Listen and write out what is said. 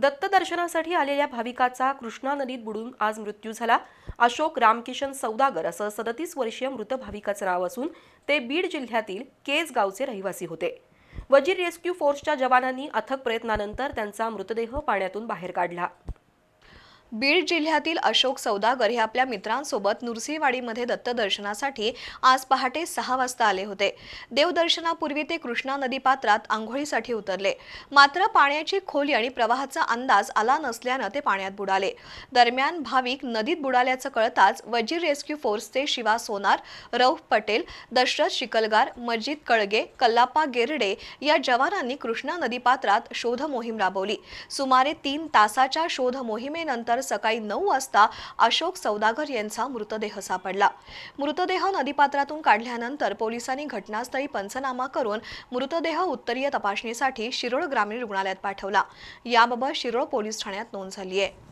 दत्त दर्शनासाठी आलेल्या भाविकाचा कृष्णा नदीत बुडून आज मृत्यू झाला. अशोक रामकिशन सौदागर असं सदतीस वर्षीय मृत भाविकाचं नाव असून ते बीड जिल्ह्यातील केज गावचे रहिवासी होते. वजीर रेस्क्यू फोर्सच्या जवानांनी अथक प्रयत्नानंतर त्यांचा मृतदेह पाण्यातून बाहेर काढला. बीड जिल्ह्यातील अशोक सौदागर हे आपल्या मित्रांसोबत नुरसिंहवाडीमध्ये दत्तदर्शनासाठी आज पहाटे सहा वाजता आले होते. देवदर्शनापूर्वी ते कृष्णा नदीपात्रात आंघोळीसाठी उतरले. मात्र पाण्याची खोली आणि प्रवाहाचा अंदाज आला नसल्यानं ते पाण्यात बुडाले. दरम्यान भाविक नदीत बुडाल्याचं कळताच वजीर रेस्क्यू फोर्सचे शिवा सोनार रौफ पटेल दशरथ शिकलगार मजिद कळगे कल्लापा गेरडे या जवानांनी कृष्णा नदीपात्रात शोध मोहीम राबवली. सुमारे तीन तासाच्या शोध मोहिमेनंतर सकाळी नऊ वाजता अशोक सौदागर यांचा मृतदेह सापडला. मृतदेह नदीपात्रातून काढल्यानंतर पोलिसांनी घटनास्थळी पंचनामा करून मृतदेह उत्तरीय तपासणीसाठी शिरोळ ग्रामीण रुग्णालयात पाठवला. याबाबत शिरोळ पोलीस ठाण्यात नोंद झाली आहे.